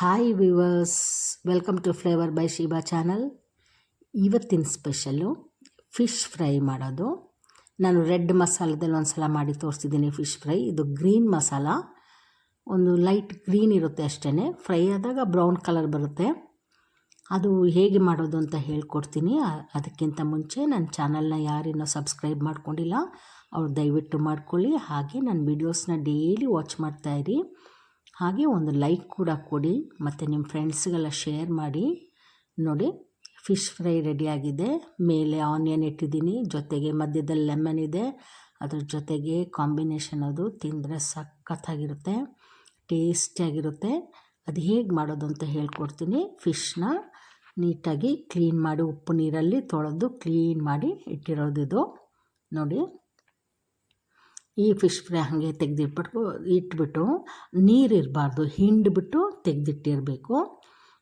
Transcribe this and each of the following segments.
Hi viewers welcome to flavour by Shiba channel ಇವತ್ತಿನ special fish fry ಮಾಡೋದು. ನಾನು red ಮಸಾಲದಲ್ಲಿ ಒಂದು ಸಲ ಮಾಡಿ ತೋರಿಸಿದ್ದೀನಿ ಫಿಶ್ ಫ್ರೈ ಇದು ಗ್ರೀನ್ ಮಸಾಲ. ಒಂದು ಲೈಟ್ ಗ್ರೀನ್ ಇರುತ್ತೆ ಅಷ್ಟೇ ಫ್ರೈ ಆದಾಗ ಬ್ರೌನ್ ಕಲರ್ ಬರುತ್ತೆ. ಅದು ಹೇಗೆ ಮಾಡೋದು ಅಂತ ಹೇಳ್ಕೊಡ್ತೀನಿ. ಅದಕ್ಕಿಂತ ಮುಂಚೆ ನನ್ನ ಚಾನಲ್ನ ಯಾರಿನ್ನೂ ಸಬ್ಸ್ಕ್ರೈಬ್ ಮಾಡ್ಕೊಂಡಿಲ್ಲ. ಅವ್ರು ದಯವಿಟ್ಟು ಮಾಡ್ಕೊಳ್ಳಿ. ಹಾಗೆ ನನ್ನ ವೀಡಿಯೋಸ್ನ ಡೈಲಿ ವಾಚ್ ಮಾಡ್ತಾಯಿರಿ ಹಾಗೆ ಒಂದು ಲೈಕ್ ಕೂಡ ಕೊಡಿ, ಮತ್ತು ನಿಮ್ಮ ಫ್ರೆಂಡ್ಸ್ಗೆಲ್ಲ ಶೇರ್ ಮಾಡಿ. ನೋಡಿ, ಫಿಶ್ ಫ್ರೈ ರೆಡಿಯಾಗಿದೆ ಮೇಲೆ ಆನಿಯನ್ ಇಟ್ಟಿದ್ದೀನಿ, ಜೊತೆಗೆ ಮಧ್ಯದಲ್ಲಿ ಲೆಮನ್ ಇದೆ. ಅದ್ರ ಜೊತೆಗೆ ಕಾಂಬಿನೇಷನ್ ಅದು ತಿಂದರೆ ಸಖತ್ತಾಗಿರುತ್ತೆ, ಟೇಸ್ಟಿಯಾಗಿರುತ್ತೆ. ಅದು ಹೇಗೆ ಮಾಡೋದು ಅಂತ ಹೇಳ್ಕೊಡ್ತೀನಿ. ಫಿಶ್ನ ನೀಟಾಗಿ ಕ್ಲೀನ್ ಮಾಡಿ, ಉಪ್ಪು ನೀರಲ್ಲಿ ತೊಳೆದು ಕ್ಲೀನ್ ಮಾಡಿ ಇಟ್ಟಿರೋದಿದು ನೋಡಿ. ಈ ಫಿಶ್ ಫ್ರೈ ಹಾಗೆ ತೆಗೆದಿಟ್ಬಿಟ್ಟು, ಇಟ್ಬಿಟ್ಟು ನೀರಿರಬಾರ್ದು ಹಿಂಡ್ಬಿಟ್ಟು ತೆಗೆದಿಟ್ಟಿರಬೇಕು.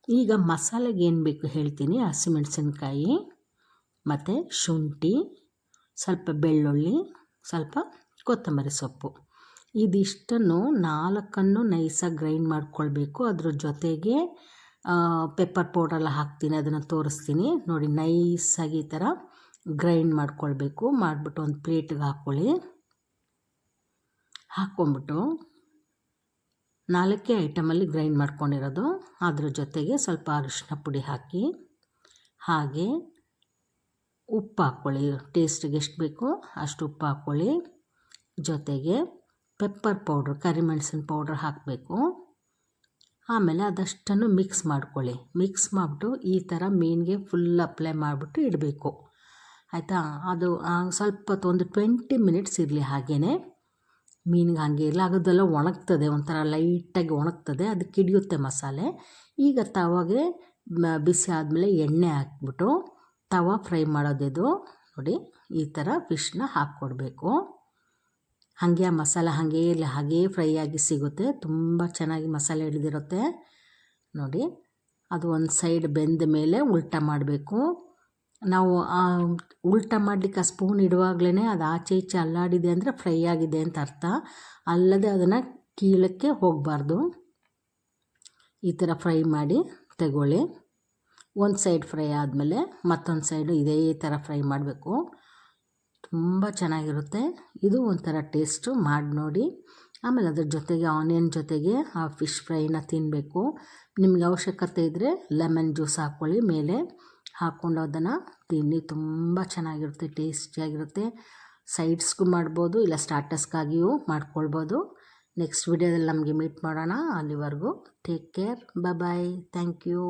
ಈಗ ಮಸಾಲೆಗೆ ಏನು ಬೇಕು ಹೇಳ್ತೀನಿ, ಹಸಿಮೆಣಸಿನ್ಕಾಯಿ, ಮತ್ತು ಶುಂಠಿ, ಸ್ವಲ್ಪ ಬೆಳ್ಳುಳ್ಳಿ, ಸ್ವಲ್ಪ ಕೊತ್ತಂಬರಿ ಸೊಪ್ಪು. ಇದಿಷ್ಟನ್ನು ನಾಲ್ಕನ್ನು ನೈಸಾಗಿ ಗ್ರೈಂಡ್ ಮಾಡ್ಕೊಳ್ಬೇಕು. ಅದ್ರ ಜೊತೆಗೆ ಪೆಪ್ಪರ್ ಪೌಡ್ರೆಲ್ಲ ಹಾಕ್ತೀನಿ, ಅದನ್ನು ತೋರಿಸ್ತೀನಿ. ನೋಡಿ, ನೈಸಾಗಿ ಈ ಥರ ಗ್ರೈಂಡ್ ಮಾಡ್ಕೊಳ್ಬೇಕು. ಮಾಡಿಬಿಟ್ಟು ಒಂದು ಪ್ಲೇಟಿಗೆ ಹಾಕ್ಕೊಳ್ಳಿ ಹಾಕ್ಕೊಂಬಿಟ್ಟು ನಾಲ್ಕೇ ಐಟಮಲ್ಲಿ ಗ್ರೈಂಡ್ ಮಾಡ್ಕೊಂಡಿರೋದು. ಅದ್ರ ಜೊತೆಗೆ ಸ್ವಲ್ಪ ಅರಿಶಿನ ಪುಡಿ ಹಾಕಿ, ಹಾಗೆ ಉಪ್ಪು ಹಾಕ್ಕೊಳ್ಳಿ. ಟೇಸ್ಟಿಗೆ ಎಷ್ಟು ಬೇಕೋ ಅಷ್ಟು ಉಪ್ಪು ಹಾಕ್ಕೊಳ್ಳಿ. ಜೊತೆಗೆ ಪೆಪ್ಪರ್ ಪೌಡ್ರ್ ಕರಿಮೆಣಸಿನ ಪೌಡ್ರ್ ಹಾಕಬೇಕು. ಆಮೇಲೆ ಅದಷ್ಟನ್ನು ಮಿಕ್ಸ್ ಮಾಡ್ಕೊಳ್ಳಿ. ಮಿಕ್ಸ್ ಮಾಡಿಬಿಟ್ಟು ಈ ಥರ ಮೀನಿಗೆ ಫುಲ್ ಅಪ್ಲೈ ಮಾಡಿಬಿಟ್ಟು ಇಡಬೇಕು. ಆಯಿತಾ? ಅದು ಸ್ವಲ್ಪ ಒಂದು ಟ್ವೆಂಟಿ ಮಿನಿಟ್ಸ್ ಇರಲಿ ಹಾಗೇ ಮೀನಿಗೆ ಹಾಗೆ ಇರಲ್ಲ ಆಗೋದೆಲ್ಲ ಒಣಗ್ತದೆ, ಒಂಥರ ಲೈಟಾಗಿ ಒಣಗ್ತದೆ ಅದಕ್ಕೆ ಹಿಡಿಯುತ್ತೆ ಮಸಾಲೆ. ಈಗ ತವಾಗೆ ಬಿಸಿ ಆದಮೇಲೆ ಎಣ್ಣೆ ಹಾಕ್ಬಿಟ್ಟು ತವ ಫ್ರೈ ಮಾಡೋದಿದು. ನೋಡಿ, ಈ ಥರ ಫಿಶ್ನ ಹಾಕ್ಕೊಡ್ಬೇಕು. ಹಾಗೆ ಆ ಮಸಾಲೆ ಹಾಗೆ ಇಲ್ಲ ಹಾಗೇ ಫ್ರೈ ಆಗಿ ಸಿಗುತ್ತೆ. ತುಂಬ ಚೆನ್ನಾಗಿ ಮಸಾಲೆ ಹಿಡಿದಿರುತ್ತೆ. ನೋಡಿ, ಅದು ಒಂದು ಸೈಡ್ ಬೆಂದ ಮೇಲೆ ಉಲ್ಟಾ ಮಾಡಬೇಕು. ನಾವು ಉಲ್ಟ ಮಾಡಲಿಕ್ಕೆ ಆ ಸ್ಪೂನ್ ಇಡುವಾಗಲೇ ಅದು ಆಚೆ ಈಚೆ ಅಲ್ಲಾಡಿದೆ ಅಂದರೆ ಫ್ರೈ ಆಗಿದೆ ಅಂತ ಅರ್ಥ. ಅಲ್ಲದೆ ಅದನ್ನು ಕೀಳಕ್ಕೆ ಹೋಗಬಾರ್ದು. ಈ ಥರ ಫ್ರೈ ಮಾಡಿ ತಗೊಳ್ಳಿ. ಒಂದು ಸೈಡ್ ಫ್ರೈ ಆದಮೇಲೆ ಮತ್ತೊಂದು ಸೈಡು ಇದೇ ಥರ ಫ್ರೈ ಮಾಡಬೇಕು. ತುಂಬ ಚೆನ್ನಾಗಿರುತ್ತೆ. ಇದು ಒಂಥರ ಟೇಸ್ಟು ಮಾಡಿ ನೋಡಿ. ಆಮೇಲೆ ಅದ್ರ ಜೊತೆಗೆ ಆನಿಯನ್ ಜೊತೆಗೆ ಆ ಫಿಶ್ ಫ್ರೈನ ತಿನ್ನಬೇಕು ನಿಮಗೆ ಅವಶ್ಯಕತೆ ಇದ್ದರೆ ಲೆಮನ್ ಜ್ಯೂಸ್ ಹಾಕ್ಕೊಳ್ಳಿ. ಮೇಲೆ ಹಾಕ್ಕೊಂಡು ಅದನ್ನು ತಿನ್ನಿ. ತುಂಬ ಚೆನ್ನಾಗಿರುತ್ತೆ, ಟೇಸ್ಟಿಯಾಗಿರುತ್ತೆ. ಸೈಡ್ಸ್ಗೂ ಮಾಡ್ಬೋದು, ಇಲ್ಲ ಸ್ಟಾರ್ಟಸ್ಗಾಗಿಯೂ ಮಾಡ್ಕೊಳ್ಬೋದು. ನೆಕ್ಸ್ಟ್ ವಿಡಿಯೋದಲ್ಲಿ ನಮಗೆ ಮೀಟ್ ಮಾಡೋಣ ಅಲ್ಲಿವರೆಗೂ. Take care bye thank you